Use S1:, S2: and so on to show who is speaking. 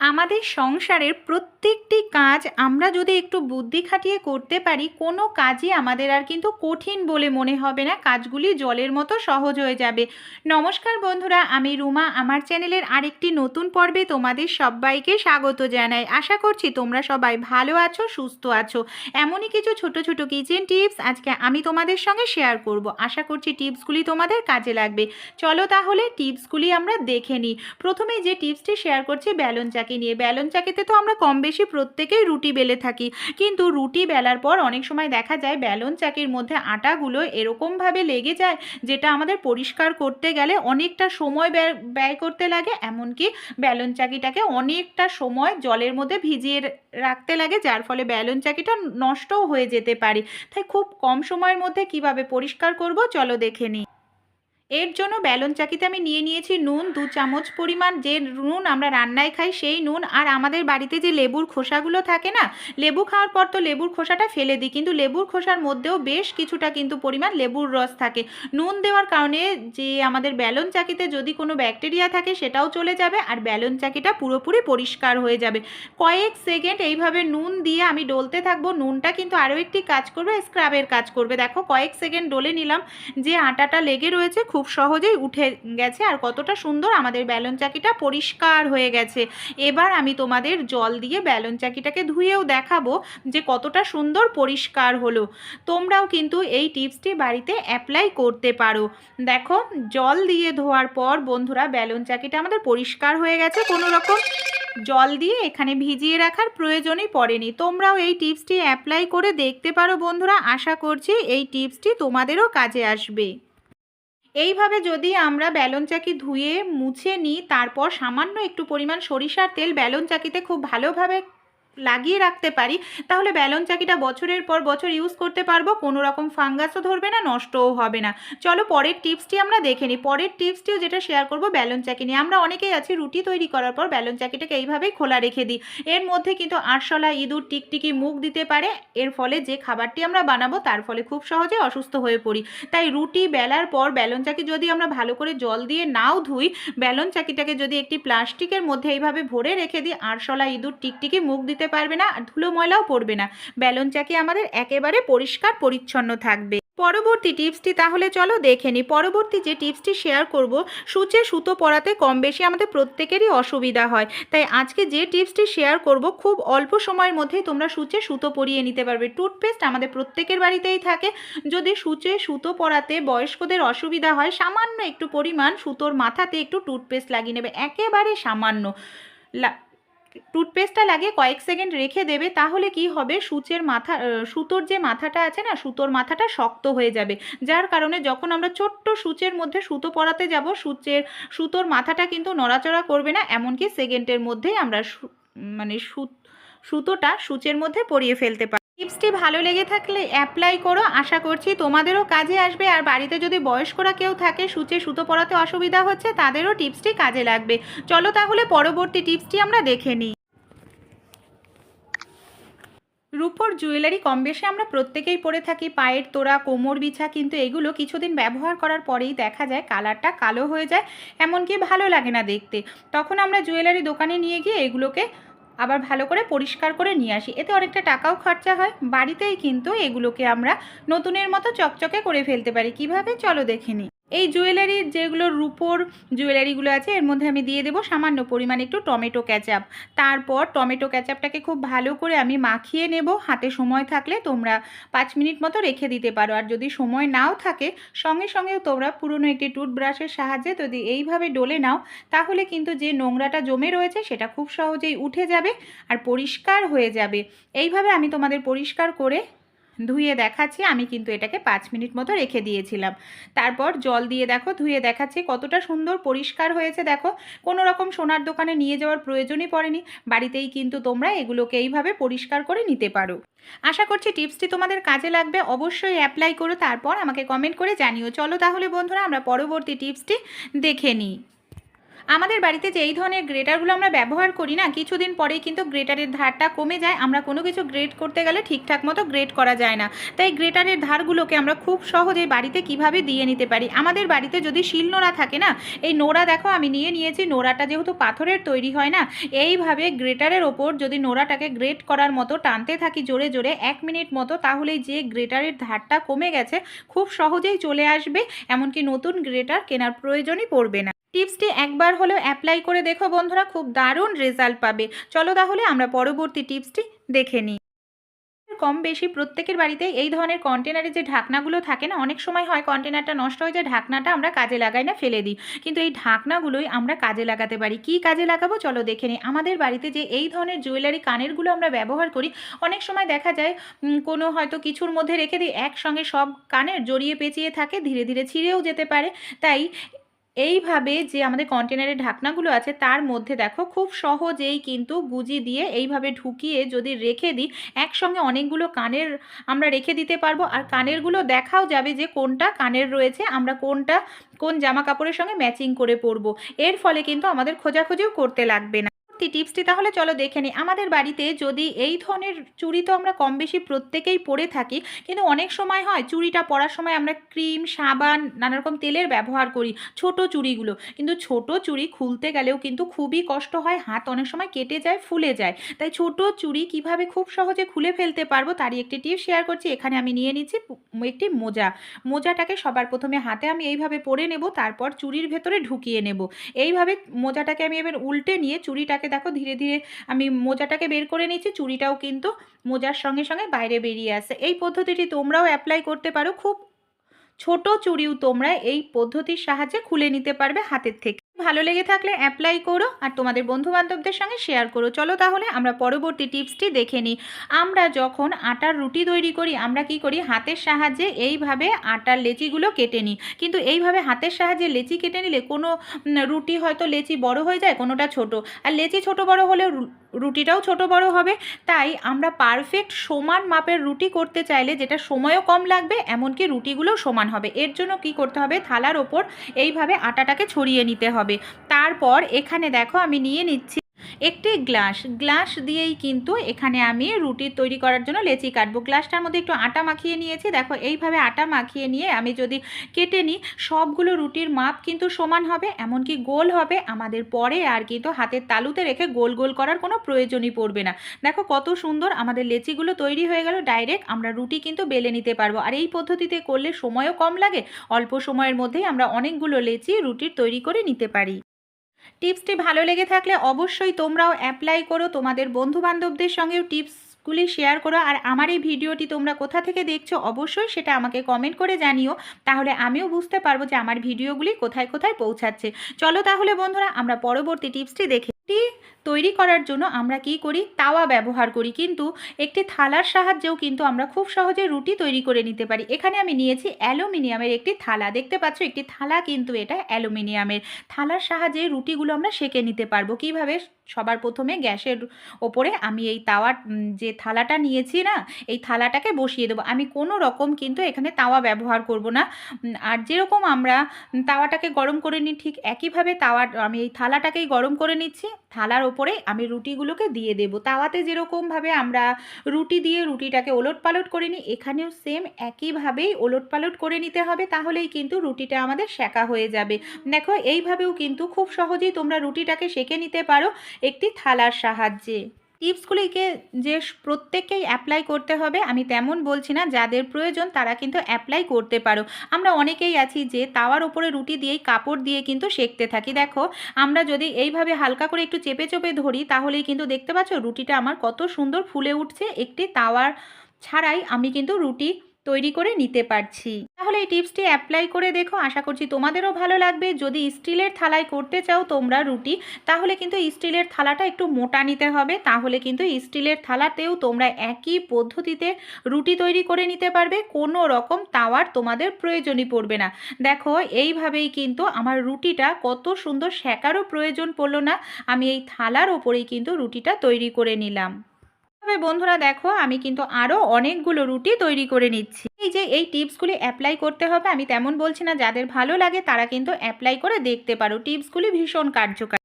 S1: আমাদের সংসারের প্রত্যেকটি কাজ আমরা যদি একটু বুদ্ধি খাটিয়ে করতে পারি, কোনো কাজই আমাদের আর কিন্তু কঠিন বলে মনে হবে না। কাজগুলি জলের মতো সহজ হয়ে যাবে। নমস্কার বন্ধুরা, আমি রুমা। আমার চ্যানেলের আরেকটি নতুন পর্বে তোমাদের সবাইকে স্বাগত জানাই। আশা করছি তোমরা সবাই ভালো আছো, সুস্থ আছো। এমনই কিছু ছোট ছোট কিচেন টিপস আজকে আমি তোমাদের সঙ্গে শেয়ার করব। আশা করছি টিপসগুলি তোমাদের কাজে লাগবে। চলো তাহলে টিপসগুলি আমরা দেখে নিই। প্রথমে যে টিপসটি শেয়ার করছি ব্যালন চাকি নিয়ে ব্যালন চাকিতে তো আমরা কম বেশি প্রত্যেকেই রুটি বেলে থাকি। কিন্তু রুটি বেলার পর অনেক সময় দেখা যায় ব্যালন চাকির মধ্যে আটাগুলো এরকমভাবে লেগে যায়, যেটা আমাদের পরিষ্কার করতে গেলে অনেকটা সময় ব্যয় করতে লাগে। এমনকি ব্যালন চাকিটাকে অনেকটা সময় জলের মধ্যে ভিজিয়ে রাখতে লাগে, যার ফলে ব্যালন চাকিটা নষ্টও হয়ে যেতে পারে। তাই খুব কম সময়ের মধ্যে কীভাবে পরিষ্কার করব, চলো দেখে নিই। এর জন্য ব্যালন চাকিতে আমি নিয়ে নিয়েছি নুন, দু চামচ পরিমাণ যে নুন আমরা রান্নায় খাই সেই নুন। আর আমাদের বাড়িতে যে লেবুর খোসাগুলো থাকে না, লেবু খাওয়ার পর তো লেবুর খোসাটা ফেলে দিই। কিন্তু লেবুর খোসার মধ্যেও বেশ কিছুটা কিন্তু পরিমাণ লেবুর রস থাকে। নুন দেওয়ার কারণে যে আমাদের ব্যালন চাকিতে যদি কোনো ব্যাকটেরিয়া থাকে সেটাও চলে যাবে আর ব্যালন চাকিটা পুরোপুরি পরিষ্কার হয়ে যাবে। কয়েক সেকেন্ড এইভাবে নুন দিয়ে আমি ডলতে থাকব। নুনটা কিন্তু আরও একটি কাজ করবে, স্ক্রাবের কাজ করবে। দেখো কয়েক সেকেন্ড ডলে নিলাম। যে আটাটা লেগে রয়েছে খুব সহজেই উঠে গেছে আর কতটা সুন্দর আমাদের ব্যালন চাকিটা পরিষ্কার হয়ে গেছে। এবার আমি তোমাদের জল দিয়ে ব্যালন চাকিটাকে ধুয়েও দেখাবো যে কতটা সুন্দর পরিষ্কার হলো। তোমরাও কিন্তু এই টিপসটি বাড়িতে অ্যাপ্লাই করতে পারো। দেখো, জল দিয়ে ধোয়ার পর বন্ধুরা ব্যালন চাকিটা আমাদের পরিষ্কার হয়ে গেছে কোনো রকম। জল দিয়ে এখানে ভিজিয়ে রাখার প্রয়োজনই পড়েনি। তোমরাও এই টিপসটি অ্যাপ্লাই করে দেখতে পারো বন্ধুরা। আশা করছি এই টিপসটি তোমাদেরও কাজে আসবে। এইভাবে যদি আমরা ব্যালন চাকি ধুয়ে মুছে নিই, তারপর সামান্য একটু পরিমাণ সরিষার তেল ব্যালন চাকিতে খুব ভালোভাবে লাগিয়ে রাখতে পারি, তাহলে ব্যালন চাকিটা বছরের পর বছর ইউজ করতে পারব, কোনো রকম ফাঙ্গাসও ধরবে না, নষ্টও হবে না। চলো পরের টিপসটি আমরা দেখে নিই পরের টিপসটিও যেটা শেয়ার করব ব্যালন চাকি নিয়ে। আমরা অনেকেই আছি রুটি তৈরি করার পর ব্যালন চাকিটাকে এইভাবেই খোলা রেখে দিই। এর মধ্যে কিন্তু আরশলা, ইঁদুর, টিকটিকি মুখ দিতে পারে। এর ফলে যে খাবারটি আমরা বানাবো, তার ফলে খুব সহজে অসুস্থ হয়ে পড়ি। তাই রুটি বেলার পর ব্যালন চাকি যদি আমরা ভালো করে জল দিয়ে নাও ধুই, ব্যালন চাকিটাকে যদি একটি প্লাস্টিকের মধ্যে এইভাবে ভরে রেখে দিই, আরশলা, ইঁদুর, টিকটিকি মুখ দিতে পারবে না, আর ধুলো ময়লাও পড়বে না। ব্যালন চাকি আমাদের একেবারে পরিষ্কার পরিচ্ছন্ন থাকবে। পরবর্তী টিপসটি তাহলে চলো দেখে নিই পরবর্তী যে টিপসটি শেয়ার করব, সূচে সুতো পরাতে কম বেশি আমাদের প্রত্যেকেরই অসুবিধা হয়। তাই আজকে যে টিপসটি শেয়ার করব, খুব অল্প সময়ের মধ্যেই তোমরা সূচে সুতো পরিয়ে নিতে পারবে। টুথপেস্ট আমাদের প্রত্যেকের বাড়িতেই থাকে। যদি সূচে সুতো পরাতে বয়স্কদের অসুবিধা হয়, সামান্য একটু পরিমাণ সুতোর মাথাতে একটু টুথপেস্ট লাগিয়ে নেবে। একেবারে সামান্য। লা টুথপেস্টটা লাগে কয়েক সেকেন্ড রেখে দেবে, তাহলে কি হবে? সূচের মাথা সুতোর যে মাথাটা আছে না, সুতোর মাথাটা শক্ত হয়ে যাবে। যার কারণে যখন আমরা ছোট্ট সূচের মধ্যে সুতো পরাতে যাব, সূচের, সুতোর মাথাটা কিন্তু নড়াচড়া করবে না, এমনকি সেকেন্ডের মধ্যেই আমরা মানে সুতোটা সূচের মধ্যে পরিয়ে ফেলতে পারি টিপসটি ভালো লেগে থাকলে অ্যাপ্লাই করো। আশা করছি তোমাদেরও কাজে আসবে। আর বাড়িতে যদি বয়স্করা কেউ থাকে, সূচে সুতো পরাতে অসুবিধা হচ্ছে, তাদেরও টিপসটি কাজে লাগবে। চলো তাহলে পরবর্তী টিপসটি আমরা দেখে নিই। রূপোর জুয়েলারি কম বেশি আমরা প্রত্যেকেই পরে থাকি। পায়ের তোড়া, কোমর বিছা, কিন্তু এগুলো কিছুদিন ব্যবহার করার পরেই দেখা যায় কালারটা কালো হয়ে যায়, এমনকি ভালো লাগে না দেখতে। তখন আমরা জুয়েলারি দোকানে নিয়ে গিয়ে এগুলোকে আবার ভালো করে পরিষ্কার করে নিয়ে আসি। এতে অনেকটা টাকাও খরচা হয়। বাড়িতেই কিন্তু এগুলোকে আমরা নতুনের মতো চকচকে করে ফেলতে পারি। কীভাবে? চলো দেখে এই জুয়েলারির যেগুলো রুপোর জুয়েলারিগুলো আছে, এর মধ্যে আমি দিয়ে দেবো সামান্য পরিমাণ একটু টমেটো ক্যাচাপ তারপর টমেটো ক্যাচাপটাকে খুব ভালো করে আমি মাখিয়ে নেব। হাতে সময় থাকলে তোমরা পাঁচ মিনিট মতো রেখে দিতে পারো। আর যদি সময় নাও থাকে, সঙ্গে সঙ্গেও তোমরা পুরনো একটি টুথব্রাশের সাহায্যে যদি এইভাবে ডলে নাও, তাহলে কিন্তু যে নোংরাটা জমে রয়েছে, সেটা খুব সহজেই উঠে যাবে আর পরিষ্কার হয়ে যাবে। এইভাবে আমি তোমাদের পরিষ্কার করে ধুয়ে দেখাচ্ছি, আমি কিন্তু এটাকে পাঁচ মিনিট মতো রেখে দিয়েছিলাম। তারপর জল দিয়ে দেখো, ধুয়ে দেখাচ্ছি, কতটা সুন্দর পরিষ্কার হয়েছে দেখো। কোনো রকম সোনার দোকানে নিয়ে যাওয়ার প্রয়োজনই পড়েনি, বাড়িতেই কিন্তু তোমরা এগুলোকে এইভাবে পরিষ্কার করে নিতে পারো। আশা করছি টিপসটি তোমাদের কাজে লাগবে, অবশ্যই অ্যাপ্লাই করো, তারপর আমাকে কমেন্ট করে জানিও। চলো তাহলে বন্ধুরা, আমরা পরবর্তী টিপসটি দেখে নিই। আমাদের বাড়িতে যে এই ধরনের গ্রেটারগুলো আমরা ব্যবহার করি না, কিছুদিন পরেই কিন্তু গ্রেটারের ধারটা কমে যায়। আমরা কোনো কিছু গ্রেট করতে গেলে ঠিকঠাক মতো গ্রেট করা যায় না। তাই গ্রেটারের ধারগুলোকে আমরা খুব সহজে বাড়িতে কীভাবে দিয়ে নিতে পারি? আমাদের বাড়িতে যদি শিল নোড়া থাকে না, এই নোড়া দেখো আমি নিয়ে নিয়েছি, নোড়াটা যেহেতু পাথরের তৈরি হয় না, এইভাবে গ্রেটারের ওপর যদি নোড়াটাকে গ্রেট করার মতো টানতে থাকি জোরে জোরে এক মিনিট মতো, তাহলেই যে গ্রেটারের ধারটা কমে গেছে, খুব সহজেই চলে আসবে। এমনকি নতুন গ্রেটার কেনার প্রয়োজনই পড়বে না। টিপসটি একবার হলেও অ্যাপ্লাই করে দেখো বন্ধুরা, খুব দারুণ রেজাল্ট পাবে। চলো তাহলে আমরা পরবর্তী টিপসটি দেখে নিই। কম বেশি প্রত্যেকের বাড়িতে এই ধরনের কন্টেনারে যে ঢাকনাগুলো থাকে না, অনেক সময় হয় কন্টেনারটা নষ্ট হয়ে যায়, ঢাকনাটা আমরা কাজে লাগাই না, ফেলে দিই। কিন্তু এই ঢাকনাগুলোই আমরা কাজে লাগাতে পারি। কি কাজে লাগাবো? চলো দেখে নিই। আমাদের বাড়িতে যে এই ধরনের জুয়েলারি কানেরগুলো আমরা ব্যবহার করি, অনেক সময় দেখা যায় কোনো হয়তো কিছুর মধ্যে রেখে দিই, একসঙ্গে সব কানের জড়িয়ে পেঁচিয়ে থাকে, ধীরে ধীরে ছিঁড়েও যেতে পারে। তাই এইভাবে যে আমাদের কন্টেনারের ঢাকনাগুলো আছে, তার মধ্যে দেখো খুব সহজেই কিন্তু গুজি দিয়ে এইভাবে ঢুকিয়ে যদি রেখে দিই, একসঙ্গে অনেকগুলো কানের আমরা রেখে দিতে পারব। আর কানেরগুলো দেখাও যাবে যে কোনটা কানের রয়েছে, আমরা কোনটা কোন জামা কাপড়ের সঙ্গে ম্যাচিং করে পরবো। এর ফলে কিন্তু আমাদের খোঁজাখুঁজিও করতে লাগবে না। পরবর্তী টিপসটি তাহলে চলো দেখে নিই। আমাদের বাড়িতে যদি এই ধরনের চুড়ি তো আমরা কম বেশি প্রত্যেকেই পরে থাকি, কিন্তু অনেক সময় হয় চুড়িটা পরার সময় আমরা ক্রিম, সাবান নানা রকম তেলের ব্যবহার করি ছোট চুড়িগুলো। কিন্তু ছোট চুড়ি খুলতে গেলেও কিন্তু খুবই কষ্ট হয়, হাত অনেক সময় কেটে যায়, ফুলে যায়। তাই ছোট চুড়ি কীভাবে খুব সহজে খুলে ফেলতে পারব তারই একটি টিপস শেয়ার করছি। এখানে আমি নিয়ে নিচ্ছি একটি মোজা। মোজাটাকে সবার প্রথমে হাতে আমি এইভাবে পরে নেব, তারপর চুড়ির ভেতরে ঢুকিয়ে নেব। এইভাবে মোজাটাকে আমি এবার উল্টে নিয়ে চুড়িটাকে দেখো ধীরে ধীরে আমি মোজাটাকে বের করে নিচ্ছি চুড়িটাও কিন্তু মোজার সঙ্গে সঙ্গে বাইরে বেরিয়ে আসে। এই পদ্ধতিটি তোমরাও অ্যাপ্লাই করতে পারো। খুব ছোট চুড়িও তোমরা এই পদ্ধতির সাহায্যে খুলে নিতে পারবে হাতের থেকে। ভালো লেগে থাকলে অ্যাপ্লাই করো আর তোমাদের বন্ধু বান্ধবদের সঙ্গে শেয়ার করো। চলো তাহলে আমরা পরবর্তী টিপসটি দেখে নিই। আমরা যখন আটার রুটি তৈরি করি, আমরা কি করি? হাতের সাহায্যে এইভাবে আটার লেচিগুলো কেটে নিই। কিন্তু এইভাবে হাতের সাহায্যে লেচি কেটে নিলে কোনো রুটি হয়তো লেচি বড় হয়ে যায়, কোনোটা ছোট। আর লেচি ছোট বড় হলেও রু- রুটিটাও ছোট বড় হবে। তাই আমরা পারফেক্ট সমান মাপের রুটি করতে চাইলে যেটা সময়ও কম লাগবে, এমনকি রুটিগুলোও সমান হবে। এর জন্য কি করতে হবে? থালার ওপর এইভাবে আটাটাকে ছড়িয়ে নিতে হবে। তারপর এখানে দেখো আমি নিয়ে নিচ্ছি একটি গ্লাস। গ্লাস দিয়েই কিন্তু এখানে আমি রুটি তৈরি করার জন্য লেচি কাটবো। গ্লাসটার মধ্যে একটু আটা মাখিয়ে নিয়েছি। দেখো, এইভাবে আটা মাখিয়ে নিয়ে আমি যদি কেটে নিই, সবগুলো রুটির মাপ কিন্তু সমান হবে, এমনকি গোল হবে। আমাদের পরে আর কিন্তু হাতের তালুতে রেখে গোল গোল করার কোনো প্রয়োজনই পড়বে না। দেখো, কত সুন্দর আমাদের লেচিগুলো তৈরি হয়ে গেল। ডাইরেক্ট আমরা রুটি কিন্তু বেলে নিতে পারব। আর এই পদ্ধতিতে করলে সময়ও কম লাগে। অল্প সময়ের মধ্যেই আমরা অনেকগুলো লেচি রুটির তৈরি করে নিতে পারি। টিপসটি ভালো লেগে থাকলে অবশ্যই তোমরাও অ্যাপ্লাই করো, তোমাদের বন্ধুবান্ধবদের সঙ্গেও টিপসগুলি শেয়ার করো, আর আমার এই ভিডিওটি তোমরা কোথা থেকে দেখছ অবশ্যই সেটা আমাকে কমেন্ট করে জানিও, তাহলে আমিও বুঝতে পারব যে আমার ভিডিওগুলি কোথায় কোথায় পৌঁছাচ্ছে। চলো তাহলে বন্ধুরা, আমরা পরবর্তী টিপসটি দেখে রুটি তৈরি করার জন্য আমরা কি করি? তাওয়া ব্যবহার করি। কিন্তু একটি থালার সাহায্যেও কিন্তু আমরা খুব সহজে রুটি তৈরি করে নিতে পারি। এখানে আমি নিয়েছি অ্যালুমিনিয়ামের একটি থালা। দেখতে পাচ্ছ, একটি থালা কিন্তু এটা অ্যালুমিনিয়ামের। থালার সাহায্যে রুটিগুলো আমরা সেঁকে নিতে পারব। কীভাবে? সবার প্রথমে গ্যাসের ওপরে আমি এই তাওয়ার উম, যে থালাটা নিয়েছি না এই থালাটাকে বসিয়ে দেবো। আমি কোনো রকম কিন্তু এখানে তাওয়া ব্যবহার করব না। আর যেরকম আমরা তাওয়াটাকে গরম করে নিই ঠিক একইভাবে তাওয়া আমি এই থালাটাকেই গরম করে নিচ্ছি। থালার ওপরে আমি রুটিগুলোকে দিয়ে দেব। তাওয়াতে যেরকমভাবে আমরা রুটি দিয়ে রুটিটাকে ওলট পালট করে নিই এখানেও সেম একইভাবেই ওলট পালট করে নিতে হবে তাহলেই কিন্তু রুটিটা আমাদের সেকা হয়ে যাবে। দেখো এইভাবেও কিন্তু খুব সহজেই তোমরা রুটিটাকে সেকে নিতে পারো। একটি থালার সাহায্যে। টিপসগুলিকে যে প্রত্যেককেই অ্যাপ্লাই করতে হবে, আমি তেমন বলছি না, যাদের প্রয়োজন তারা কিন্তু অ্যাপ্লাই করতে পারো। আমরা অনেকেই আছি যে তাওয়ার ওপরে রুটি দিয়েই কাপড় দিয়ে কিন্তু সেকতে থাকি। দেখো, আমরা যদি এইভাবে হালকা করে একটু চেপে চেপে ধরি, তাহলেই কিন্তু দেখতে পাচ্ছ রুটিটা আমার কত সুন্দর ফুলে উঠছে। একটি তাওয়ার ছাড়াই আমি কিন্তু রুটি তৈরি করে নিতে পারছি। তাহলে এই টিপসটি অ্যাপ্লাই করে দেখো। আশা করছি তোমাদেরও ভালো লাগবে। যদি স্টিলের থালায় করতে চাও তোমরা রুটি, তাহলে কিন্তু স্টিলের থালাটা একটু মোটা নিতে হবে। তাহলে কিন্তু স্টিলের থালাতেও তোমরা একই পদ্ধতিতে রুটি তৈরি করে নিতে পারবে। কোনো রকম তাওয়ার তোমাদের প্রয়োজনই পড়বে না। দেখো, এইভাবেই কিন্তু আমার রুটিটা কত সুন্দর সেকারও প্রয়োজন পড়ল না। আমি এই থালার ওপরেই কিন্তু রুটিটা তৈরি করে নিলাম। তবে বন্ধুরা দেখো, আমি কিন্তু আরও অনেকগুলো রুটি তৈরি করে নিচ্ছি। এই যে, এই টিপসগুলি অ্যাপ্লাই করতে হবে, আমি তেমন বলছি না, যাদের ভালো লাগে তারা কিন্তু অ্যাপ্লাই করে দেখতে পারো। টিপসগুলি ভীষণ কার্যকারী।